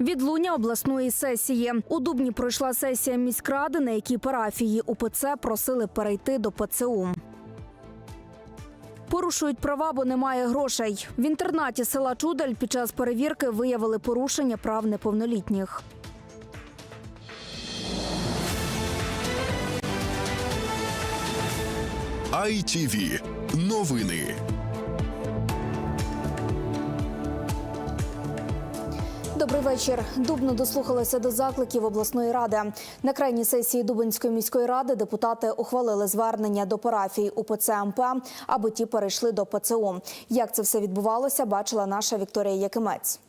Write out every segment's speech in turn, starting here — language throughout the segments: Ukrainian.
Відлуння обласної сесії у Дубні пройшла сесія міськради, на якій парафії УПЦ просили перейти до ПЦУ. Порушують права, бо немає грошей. В інтернаті села Чудель під час перевірки виявили порушення прав неповнолітніх. ITV. Новини. Добрий вечір. Дубно дослухалося до закликів обласної ради. На крайній сесії Дубинської міської ради депутати ухвалили звернення до парафій УПЦ МП, аби ті перейшли до ПЦУ. Як це все відбувалося, бачила наша Вікторія Якимець.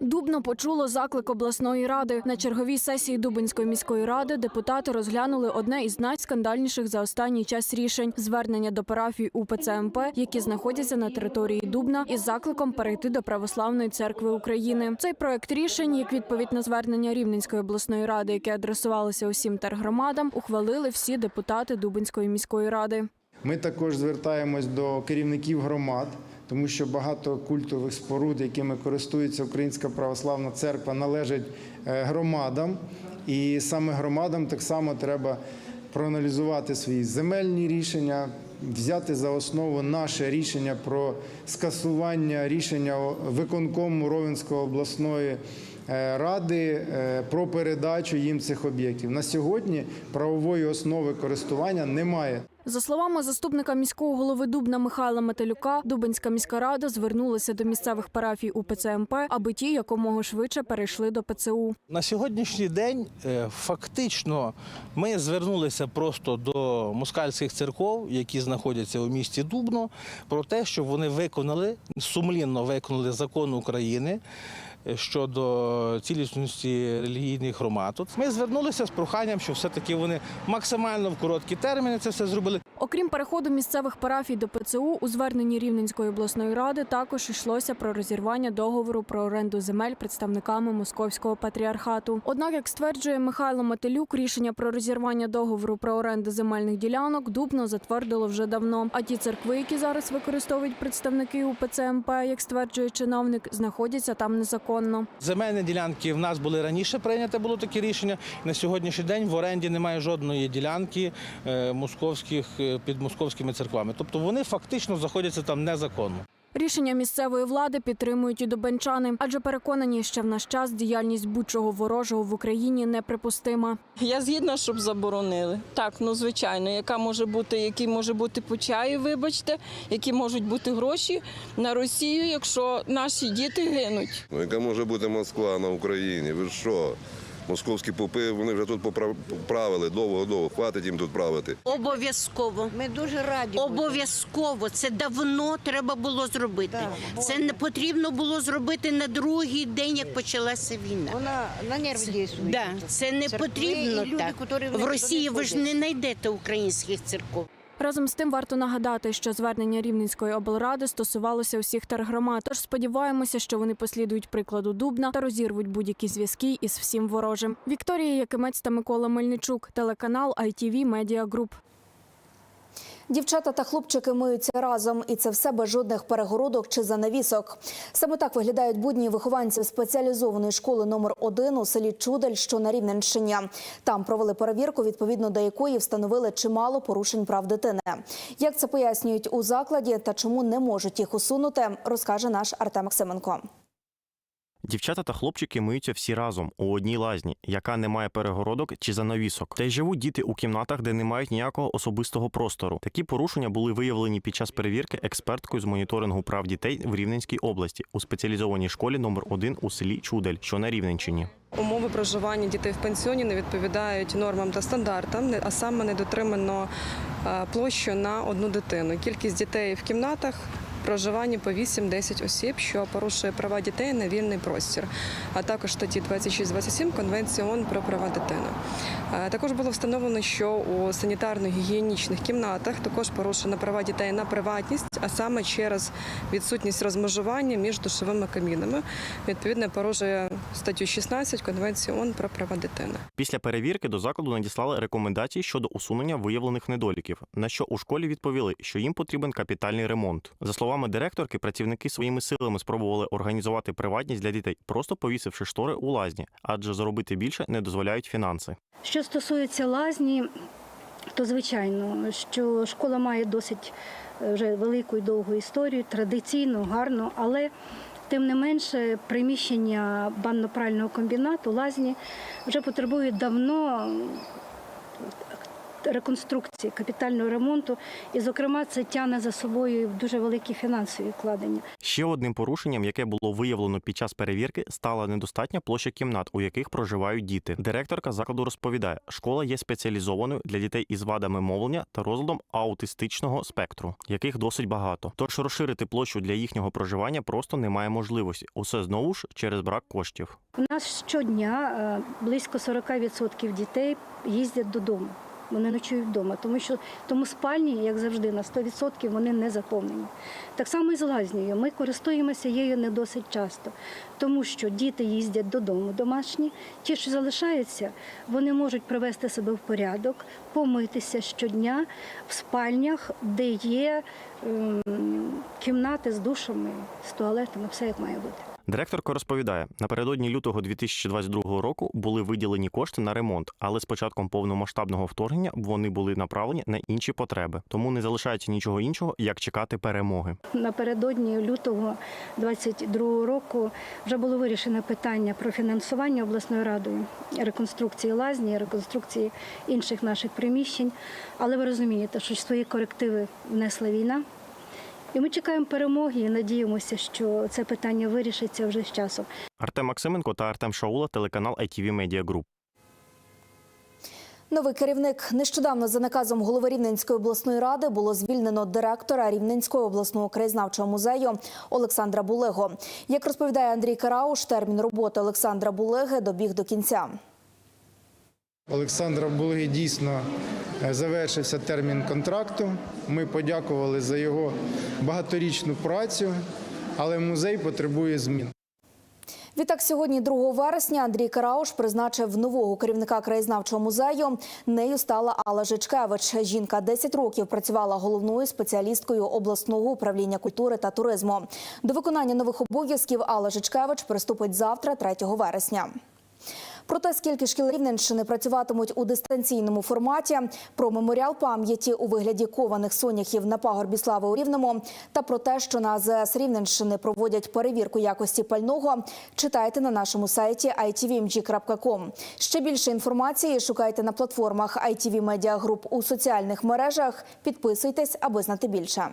Дубно почуло заклик обласної ради. На черговій сесії Дубинської міської ради депутати розглянули одне із найскандальніших за останній час рішень звернення до парафій УПЦ МП, які знаходяться на території Дубна, із закликом перейти до православної церкви України. Цей проект рішень, як відповідь на звернення Рівненської обласної ради, яке адресувалося усім тергромадам, ухвалили всі депутати Дубинської міської ради. Ми також звертаємось до керівників громад, тому що багато культових споруд, якими користується Українська православна церква, належать е, громадам. І саме громадам так само треба проаналізувати свої земельні рішення, взяти за основу наше рішення про скасування рішення виконкому Ровенської обласної ради е, про передачу їм цих об'єктів. На сьогодні правової основи користування немає. За словами заступника міського голови Дубна Михайла Метелюка, Дубинська міська рада звернулася до місцевих парафій УПЦ МП, аби ті якомога швидше перейшли до ПЦУ. На сьогоднішній день е, фактично ми звернулися просто до москальських церков, які знаходяться у місті Дубно, про те, щоб вони виконали сумлінно виконали закон України е, щодо цілісності релігійних громад. Ми звернулися з проханням, що все-таки вони максимально в короткі терміни це все зробили. Окрім переходу місцевих парафій до ПЦУ, у зверненні Рівненської обласної ради також йшлося про розірвання договору про оренду земель представниками московського патріархату. Однак, як стверджує Михайло Метелюк, рішення про розірвання договору про оренду земельних ділянок Дубно затвердило вже давно. А ті церкви, які зараз використовують представники УПЦ МП, як стверджує чиновник, знаходяться там незаконно. Земельні ділянки в нас були раніше прийняте було таке рішення. На сьогоднішній день в оренді немає жодної ділянки е, московських е, під московськими церквами. Тобто вони фактично знаходяться там незаконно. Рішення місцевої влади підтримують і дубенчани, адже переконані, що в наш час діяльність будь-чого ворожого в Україні неприпустима. Я згідна, щоб заборонили. Так, ну звичайно, яка може бути, які може бути почаї, вибачте, які можуть бути гроші на Росію, якщо наші діти гинуть. Ну, яка може бути Москва на Україні? Ви що? Московські попи вони вже тут поправили довго-довго, хватить їм тут правити. Обов'язково. Ми дуже раді. Обов'язково. Це давно треба було зробити. Це не потрібно було зробити на другий день, як почалася війна. Вона на нерви діє. Да, це не Церкви потрібно і люди, в Росії ви ж не знайдете українських церков. Разом з тим варто нагадати, що звернення Рівненської облради стосувалося усіх тергромад. Тож сподіваємося, що вони послідують прикладу Дубна та розірвуть будь-які зв'язки із всім ворожим. Вікторія Якимець та Микола Мельничук, телеканал ITV Media Group. Дівчата та хлопчики миються разом, і це все без жодних перегородок чи занавісок. Саме так виглядають будні вихованців спеціалізованої школи номер 1 у селі Чудель, що на Рівненщині. Там провели перевірку, відповідно до якої встановили чимало порушень прав дитини. Як це пояснюють у закладі та чому не можуть їх усунути, розкаже наш Артем Максименко. Дівчата та хлопчики миються всі разом у одній лазні, яка не має перегородок чи занавісок. Та й живуть діти у кімнатах, де не мають ніякого особистого простору. Такі порушення були виявлені під час перевірки експерткою з моніторингу прав дітей в Рівненській області у спеціалізованій школі номер 1 у селі Чудель, що на Рівненщині. Умови проживання дітей в пенсіоні не відповідають нормам та стандартам, а саме не дотримано е, площу на одну дитину. Кількість дітей в кімнатах. Проживання по 8-10 осіб, що порушує права дітей на вільний простір, а також статті 26-27 Конвенції ООН про права дитини. Е, Також було встановлено, що у санітарно-гігієнічних кімнатах також порушено права дітей на приватність, а саме через відсутність розмежування між душовими кабінами. Відповідно, порушує статтю 16 Конвенції ООН про права дитини. Після перевірки до закладу надіслали рекомендації щодо усунення виявлених недоліків, на що у школі відповіли, що їм потрібен капітальний ремонт. За словами директорки, працівники своїми силами спробували організувати приватність для дітей, просто повісивши штори у лазні, адже заробити більше не дозволяють фінанси. Що стосується лазні, то звичайно, що школа має досить е, вже велику і довгу історію, традиційну, гарну, але тим не менше приміщення банно-прального комбінату лазні вже потребує давно реконструкції, капітального ремонту, і, зокрема, це тягне за собою дуже великі фінансові вкладення. Ще одним порушенням, яке було виявлено під час перевірки, стала недостатня площа кімнат, у яких проживають діти. Директорка закладу розповідає, школа є спеціалізованою для дітей із вадами мовлення та розладом аутистичного спектру, яких досить багато. Тож розширити площу для їхнього проживання просто немає можливості. Усе знову ж через брак коштів. У нас щодня е, близько 40% дітей їздять додому. Вони ночують вдома, тому що тому спальні, як завжди, на 100% вони не заповнені. Так само і з лазнею. Ми користуємося її не досить часто, тому що діти їздять додому домашні. Ті, що залишаються, вони можуть привести себе в порядок, помитися щодня в спальнях, де є ем, кімнати з душами, з туалетами, все як має бути. Директорка розповідає, напередодні лютого 2022 року були виділені кошти на ремонт, але з початком повномасштабного вторгнення вони були направлені на інші потреби. Тому не залишається нічого іншого, як чекати перемоги. Напередодні лютого 22 року вже було вирішено питання про фінансування обласною радою реконструкції лазні, реконструкції інших наших приміщень. Але ви розумієте, що свої корективи внесла війна. І ми чекаємо перемоги і надіємося, що це питання вирішиться вже з часом. Артем Максименко та Артем Шаула, телеканал ITV Media Group. Новий керівник нещодавно за наказом голови Рівненської обласної ради було звільнено директора Рівненського обласного краєзнавчого музею Олександра Булего. Як розповідає Андрій Карауш, термін роботи Олександра Булеги добіг до кінця. Олександра Булги дійсно е, завершився термін контракту. Ми подякували за його багаторічну працю, але музей потребує змін. Відтак, сьогодні, 2 вересня, Андрій Карауш призначив нового керівника краєзнавчого музею. Нею стала Алла Жичкевич. Жінка 10 років працювала головною спеціалісткою обласного управління культури та туризму. До виконання нових обов'язків Алла Жичкевич приступить завтра, 3 вересня. Про те, скільки шкіл Рівненщини працюватимуть у дистанційному форматі, про меморіал пам'яті у вигляді кованих соняхів на пагорбі слави у Рівному та про те, що на АЗС Рівненщини проводять перевірку якості пального, читайте на нашому сайті itvmg.com. Ще більше інформації шукайте на платформах ITV Media Group у соціальних мережах. Підписуйтесь, аби знати більше.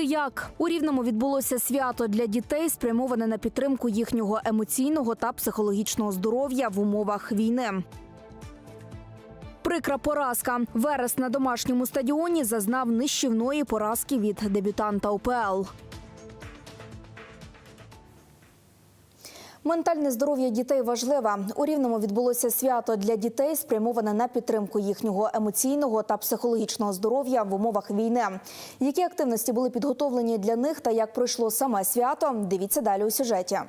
Ти як у рівному відбулося свято для дітей, спрямоване на підтримку їхнього емоційного та психологічного здоров'я в умовах війни. Прикра поразка. Верес на домашньому стадіоні зазнав нищівної поразки від дебютанта УПЛ. Ментальне здоров'я дітей важливе. У Рівному відбулося свято для дітей, спрямоване на підтримку їхнього емоційного та психологічного здоров'я в умовах війни. Які активності були підготовлені для них та як пройшло саме свято? Дивіться далі у сюжеті.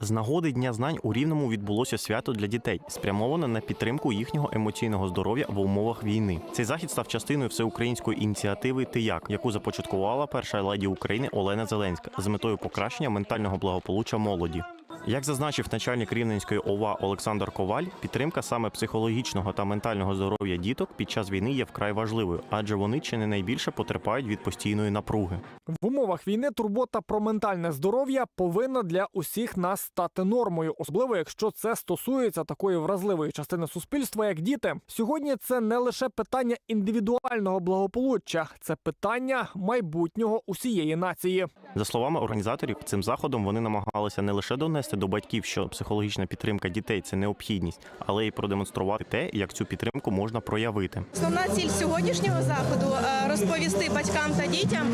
З нагоди Дня знань у Рівному відбулося свято для дітей, спрямоване на підтримку їхнього емоційного здоров'я в умовах війни. Цей захід став частиною всеукраїнської ініціативи Ти як, яку започаткувала перша леді України Олена Зеленська з метою покращення ментального благополуччя молоді. Як зазначив начальник Рівненської ОВА Олександр Коваль, підтримка саме психологічного та ментального здоров'я діток під час війни є вкрай важливою, адже вони чи не найбільше потерпають від постійної напруги. В умовах війни турбота про ментальне здоров'я повинна для усіх нас стати нормою, особливо якщо це стосується такої вразливої частини суспільства, як діти. Сьогодні це не лише питання індивідуального благополуччя, це питання майбутнього усієї нації. За словами організаторів, цим заходом вони намагалися не лише донести до батьків, що психологічна підтримка дітей це необхідність, але й продемонструвати те, як цю підтримку можна проявити. Основна ціль сьогоднішнього заходу е, розповісти батькам та дітям,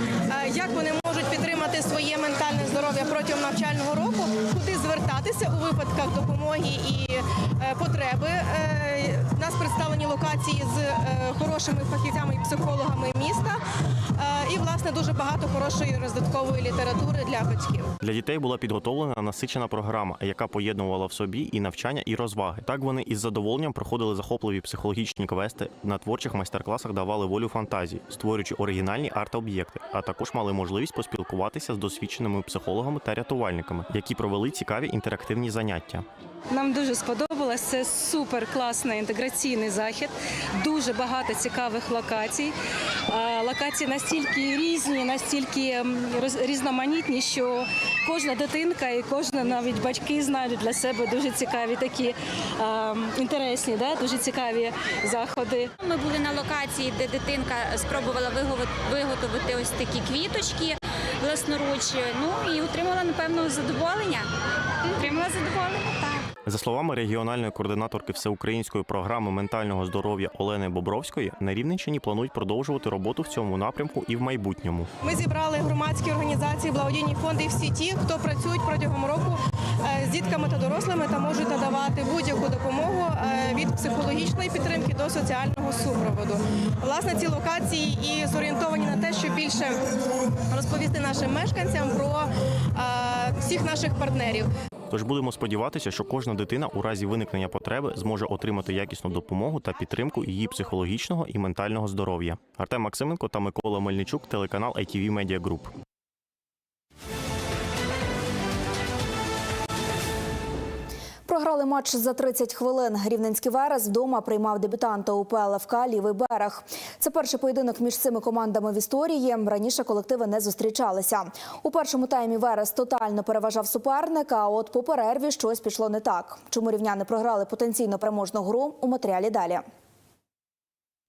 е, як вони можуть підтримати своє ментальне здоров'я протягом навчального року, куди звертатися у випадках допомоги і е, потреби. Е, У нас представлені локації з е, хорошими фахівцями і психологами міста, Е, і власне дуже багато хорошої роздаткової літератури для батьків. Для дітей була підготовлена насичена програма, яка поєднувала в собі і навчання, і розваги. Так вони із задоволенням проходили захопливі психологічні квести. На творчих майстер-класах давали волю фантазії, створюючи оригінальні арт-об'єкти, а також мали можливість поспілкуватися з досвідченими психологами та рятувальниками, які провели цікаві інтерактивні заняття. Нам дуже сподобалось. Це супер класний інтеграційний захід. Дуже багато цікавих локацій. Локації настільки різні, настільки різноманітні, що кожна дитинка і кожна навіть батьки знайдуть для себе дуже цікаві такі інтересні, дуже цікаві заходи. Ми були на локації, де дитинка спробувала виготовити ось такі квіточки власноруч. Ну і отримала напевно задоволення. Отримала задоволення, так. За словами регіональної координаторки всеукраїнської програми ментального здоров'я Олени Бобровської, на Рівненщині планують продовжувати роботу в цьому напрямку і в майбутньому. Ми зібрали громадські організації, благодійні фонди всі ті, хто працюють протягом року е, з дітками та дорослими та можуть надавати будь-яку допомогу е, від психологічної підтримки до соціального супроводу. Власне, ці локації і зорієнтовані на те, щоб більше розповісти нашим мешканцям про е, всіх наших партнерів. Тож будемо сподіватися, що кожна дитина у разі виникнення потреби зможе отримати якісну допомогу та підтримку її психологічного і ментального здоров'я. Артем Максименко та Микола Мельничук, телеканал ITV Media Group. Програли матч за 30 хвилин. Рівненський Верес вдома приймав дебютанта УПЛ ФК «Лівий берег». Це перший поєдинок між цими командами в історії. Раніше колективи не зустрічалися. У першому таймі Верес тотально переважав суперника. А от по перерві щось пішло не так. Чому рівняни програли потенційно переможну гру у матеріалі далі.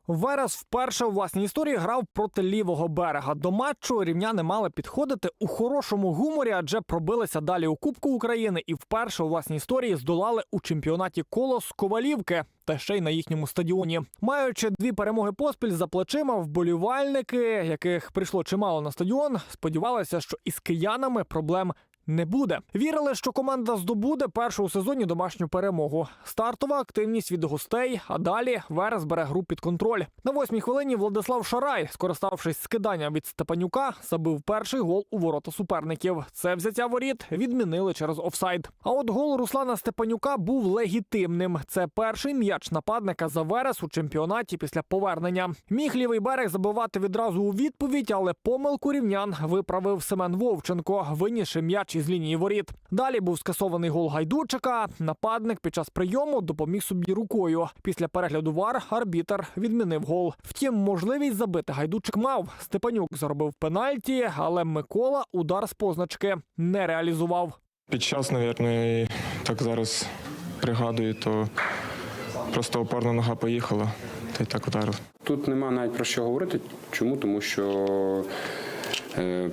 Верес вперше у власній історії грав проти лівого берега. До матчу рівняни мали підходити у хорошому гуморі, адже пробилися далі у Кубку України і вперше у власній історії здолали у чемпіонаті колос Ковалівки. Та ще й на їхньому стадіоні, маючи дві перемоги поспіль за плечима, вболівальники, яких прийшло чимало на стадіон, сподівалися, що із киянами проблем не буде. Вірили, що команда здобуде першу у сезоні домашню перемогу. Стартова активність від гостей, а далі Верес бере гру під контроль. На восьмій хвилині Владислав Шарай, скориставшись скиданням від Степанюка, забив перший гол у ворота суперників. Це взяття воріт відмінили через офсайд. А от гол Руслана Степанюка був легітимним. Це перший м'яч нападника за Верес у чемпіонаті після повернення. Міг лівий берег забивати відразу у відповідь, але помилку рівнян виправив Семен Вовченко, винісши м'яч із лінії воріт. Далі був скасований гол Гайдучика. Нападник під час прийому допоміг собі рукою. Після перегляду вар арбітер відмінив гол. Втім, можливість забити Гайдучик мав. Степанюк заробив пенальті, але Микола удар з позначки не реалізував. Під час, мабуть, так зараз пригадую, то просто опорна нога поїхала, та й так ударив. Тут нема навіть про що говорити. Чому? Тому що е,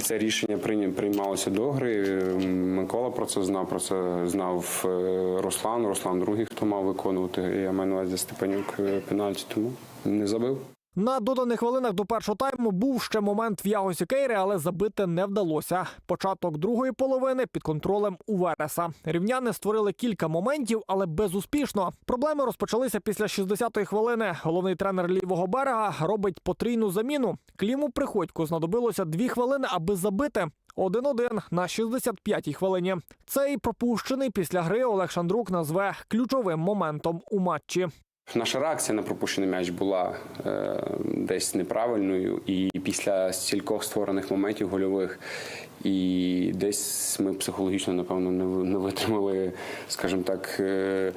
це рішення приймалося до гри. Микола про це знав, про це знав е, Руслан. Руслан другий, хто мав виконувати. Я маю на увазі Степанюк е, пенальті, тому не забив. На доданих хвилинах до першого тайму був ще момент в Ягосі Кейри, але забити не вдалося. Початок другої половини під контролем у Вереса. Рівняни створили кілька моментів, але безуспішно. Проблеми розпочалися після 60-ї хвилини. Головний тренер лівого берега робить потрійну заміну. Кліму Приходько знадобилося дві хвилини, аби забити. 1-1 на 65-й хвилині. Цей пропущений після гри Олег Шандрук назве ключовим моментом у матчі. Наша реакція на пропущений м'яч була е, десь неправильною, і після стількох створених моментів гольових, і десь ми психологічно, напевно, не, не витримали, скажімо так, е,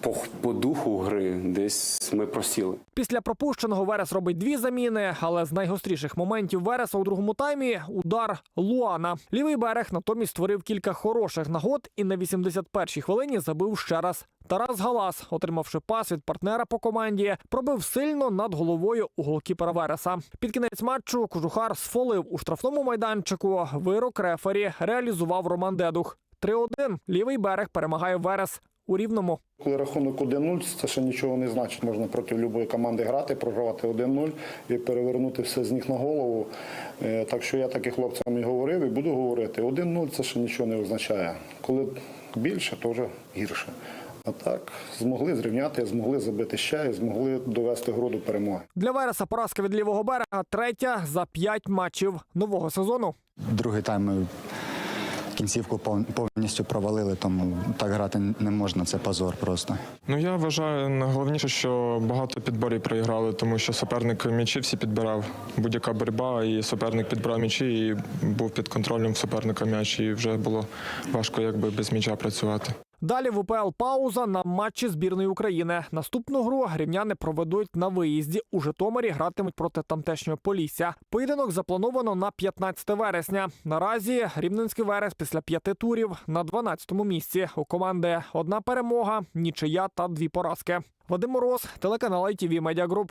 по, по духу гри, десь ми просіли. Після пропущеного Верес робить дві заміни, але з найгостріших моментів Вереса у другому таймі удар Луана. Лівий берег натомість створив кілька хороших нагод і на 81-й хвилині забив ще раз. Тарас Галас, отримавши пас від партнера по команді, пробив сильно над головою у голкіпера Вереса. Під кінець матчу кожухар сфолив у штрафному майданчику. Вирок рефері реалізував Роман Дедух. 3-1. Лівий берег перемагає Верес у рівному. Коли рахунок 1-0, це ще нічого не значить. Можна проти будь-якої команди грати, програвати 1-0 і перевернути все з ніг на голову. Е, Так що я так і хлопцям і говорив, і буду говорити. 1-0 це ще нічого не означає. Коли більше, то вже гірше. А так, змогли зрівняти, змогли забити ще і змогли довести гру до перемоги. Для Вереса поразка від лівого берега третя за п'ять матчів нового сезону. Другий тайм ми кінцівку пов- повністю провалили, тому так грати не можна, це позор просто. Ну я вважаю найголовніше, що багато підборів проіграли, тому що суперник м'ячі всі підбирав. Будь-яка боротьба, і суперник підбирав м'ячі, і був під контролем суперника м'яч, і вже було важко якби без м'яча працювати. Далі в УПЛ пауза на матчі збірної України. Наступну гру рівняни проведуть на виїзді. У Житомирі гратимуть проти тамтешнього Полісся. Поєдинок заплановано на 15 вересня. Наразі рівненський верес після п'яти турів на 12-му місці. У команди одна перемога, нічия та дві поразки. Вадим Мороз, телеканал ITV Media Group.